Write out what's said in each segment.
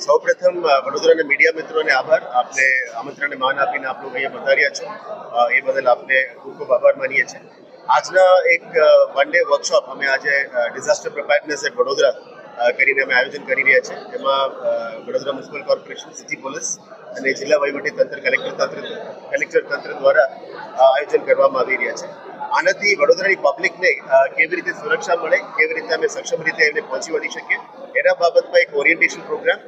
સૌપ્રથમ પ્રથમ વડોદરાના મીડિયા મિત્રોને આભાર. આપને આમંત્રણને માન આપીને આપ લોકો અહીંયા પધાર્યા છો. એ બદલ આપને ખૂબ ખૂબ આભાર માનીએ છીએ. આજના એક વન ડે વર્કશોપ અમે આજે ડિઝાસ્ટર પ્રિપેરનેસ એટ વડોદરા કરીને અમે આયોજન કરી રહ્યા છે એમાં Vadodara municipal corporation, city police અને જિલ્લા વહીવટી તંત્ર, કલેક્ટર તંત્ર કલેક્ટર તંત્ર દ્વારા આયોજન કરવામાં આવી રહ્યા છે. આનાથી વડોદરાની પબ્લિકને કેવી રીતે સુરક્ષા મળે, કેવી રીતે અમે સક્ષમ રીતે એમને પહોંચી વળી શકીએ એના બાબતમાં એક orientation program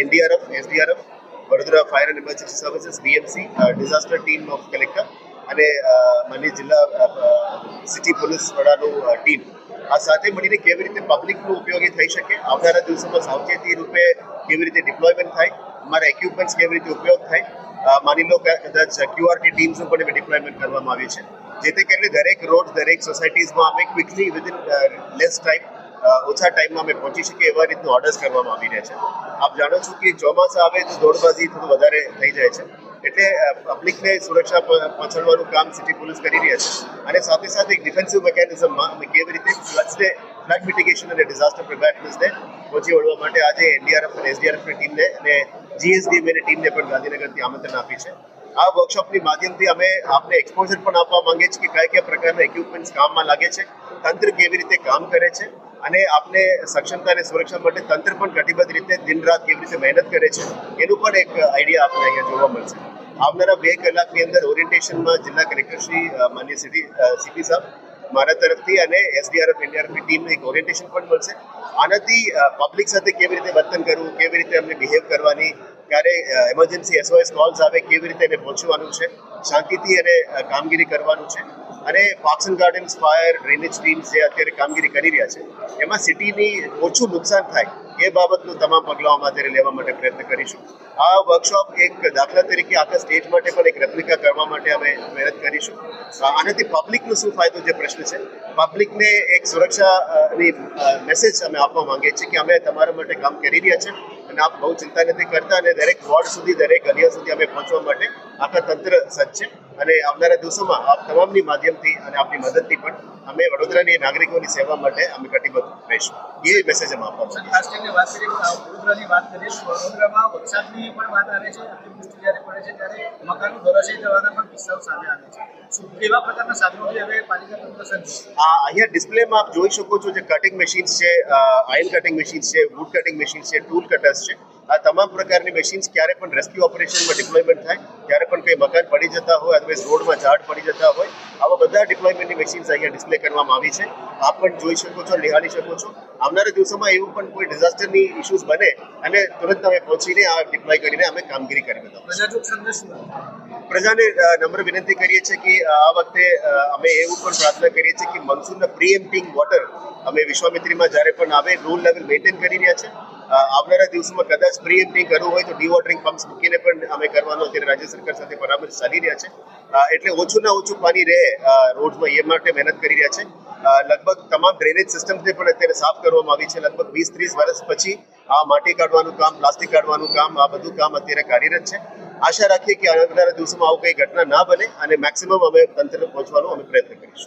NDRF, SDRF, Vadodara fire and emergency services BMC disaster team of collector અને મને જિલ્લા સિટી પોલીસ વડાનું ટીમ આ સાથે મળીને કેવી રીતે પબ્લિકનું ઉપયોગી થઈ શકે, આવનારા દિવસોમાં સાવચેતી રૂપે કેવી રીતે ડિપ્લોયમેન્ટ થાય, અમારા ઇક્વિપમેન્ટ્સ કેવી રીતે ઉપયોગ થાય માની લો કે કદાચ ક્યુઆરટી ટીમ્સનું પણ ડિપ્લોયમેન્ટ કરવામાં આવી છે. જેથી કરીને દરેક રોડ દરેક સોસાયટીઝમાં અમે ક્વિકલી વિધિન લેસ ટાઈમ ઓછા ટાઈમમાં અમે પહોંચી શકીએ એવા રીતનું ઓર્ડર્સ કરવામાં આવી રહ્યા છે. આપ જાણો છો કે ચોમાસા આવે તો દોડબાજી થોડું વધારે થઈ જાય છે. એટલે પબ્લિકને સુરક્ષા પહોંચાડવાનું કામ સિટી પોલીસ કરી રહ્યા છે. અને સાથે સાથે એક ડિફેન્સિવ મિકેનિઝમમાં અમે કેવી રીતે ફ્લડ્સને ફ્લડ મિટિગેશન અને ડિઝાસ્ટર પ્રિપેરનેસને પહોંચી વળવા માટે આજે એનડીઆરએફ અને એસડીઆરએફની ટીમને અને જીએસડીએમની ટીમને પણ ગાંધીનગરથી આમંત્રણ આપી છે. આ વર્કશોપની માધ્યમથી અમે આપને એક્સપોઝર પણ આપવા માંગીએ છીએ કે કયા કયા પ્રકારના ઇક્વિપમેન્ટ્સ કામમાં લાગે છે, તંત્ર કેવી રીતે કામ કરે છે અને આપને સક્ષમતા અને સુરક્ષા માટે તંત્ર પણ કટિબદ્ધ રીતે દિન રાત કેવી રીતે મહેનત કરે છે, એનું પણ એક આઈડિયા આપને અહીંયા જોવા મળશે. આવનારા બે કલાકની અંદર ઓરિએન્ટેશનમાં જિલ્લા કલેક્ટર શ્રી માન્ય સિટી સીપી સાહેબ મારા તરફથી અને એસડીઆરએફ એનડીઆરએફની ટીમને એક ઓરિએન્ટેશન પણ મળશે. આનાથી પબ્લિક સાથે કેવી રીતે વર્તન કરવું, કેવી રીતે અમને બિહેવ કરવાની, ક્યારે એમરજન્સી એસઓએસ કોલ્સ આવે, કેવી રીતે એને પહોંચવાનું છે, શાંતિથી અને કામગીરી કરવાનું છે અને parks and gardens fire drainage team જે અત્યારે કામગીરી કરી રહ્યા છે, એમાં સિટીની ઓછું નુકસાન થાય એ બાબતનું તમામ પગલાઓ અમે અત્યારે લેવા માટે પ્રયત્ન કરીશું. આ વર્કશોપ એક દાખલા તરીકે આખા સ્ટેટ માટે પણ એક રેપ્લિકા કરવા માટે અમે મહેનત કરીશું. આનાથી પબ્લિકનો શું ફાયદો જે પ્રશ્ન છે? પબ્લિકને એક સુરક્ષાની મેસેજ અમે આપવા માંગીએ છીએ કે અમે તમારા માટે કામ કરી રહ્યા છે. આપ બહુ ચિંતા નથી કરતા અને દરેક વોર્ડ સુધી, દરેક ગલિયા સુધી અમે પહોંચવા માટે આખા તંત્ર સજ્જ છે. અને આવનારા દિવસોમાં આપ તમામની માધ્યમથી અને આપની મદદથી પણ અમે વડોદરાની નાગરિકોની સેવા માટે અમે કટિબદ્ધ રહીશું. એ મેસેજ અમે આપવા માંગીએ ખાસ કરીને વાત કરીએ વડોદરાની વાત કરીએ વડોદરામાં વરસાદની પણ વાત આવે છે ત્યારે મકાનો ધરાશયી થવાના પણ કિસ્સાઓ સામે આવે છે. કેવા પ્રકારના સાધનોથી હવે પાલિકા તંત્ર સજ્જ અહીંયા ડિસ્પ્લેમાં આપ જોઈ શકો છો જે કટિંગ મશીન્સ છે આઇલ કટિંગ મશીન્સ છે વુડ કટિંગ મશીન્સ છે ટૂલ કટર્સ છે. આ તમામ પ્રકારની મશીન્સ ક્યારે પણ રેસ્ક્યુ ઓપરેશનમાં ડિપ્લોયમેન્ટ થાય ત્યારે પણ કંઈ મકાન પડી જતા હોય અથવા રોડમાં ઝાડ પડી જતા હોય આવા બધા ડિપ્લોયમેન્ટની મશીન્સ અહીંયા ડિસ્પ્લે કરવામાં આવી છે. આપ પણ જોઈ શકો છો નિહાળી શકો છો. આવનારા દિવસોમાં એવું પણ કોઈ ડિઝાસ્ટરની ઇશ્યુઝ બને અને તુરંત અમે પહોંચીને આ ડિપ્લોય કરીને અમે કામગીરી કરી આપે? પ્રજાને નમ્ર વિનંતી કરીએ છીએ કે આ વખતે અમે એવું પણ પ્રાર્થના કરીએ છીએ કે મનસૂનના પ્રીએમ્પ્ટિંગ વોટર અમે વિશ્વામિત્રીમાં જ્યારે પણ આવે રૂલ લેવલ મેન્ટેન કરી રહ્યા છે. આવનારા દિવસોમાં કદાચ પ્રીએમ્પ્ટિંગ કરવું હોય તો ડીવોટરિંગ પમ્પ્સ મૂકીને પણ અમે કરવાનો અત્યારે રાજ્ય સરકાર સાથે પરામર્શ ચાલી રહ્યા છે. એટલે ઓછું ના ઓછું પાણી રહે રોડમાં એ માટે મહેનત કરી રહ્યા છે. લગભગ તમામ ડ્રેનેજ સિસ્ટમને પણ અત્યારે સાફ કરવામાં આવી છે. લગભગ વીસ ત્રીસ વર્ષ પછી આ માટી કાઢવાનું કામ, પ્લાસ્ટિક કાઢવાનું કામ, આ બધું કામ અત્યારે કાર્યરત છે. આશા રાખીએ કે આવનારા દિવસોમાં આવું કંઈ ઘટના ના બને અને મેક્સિમમ અમે તંત્રને પહોંચવાનો અમે પ્રયત્ન કરીશું.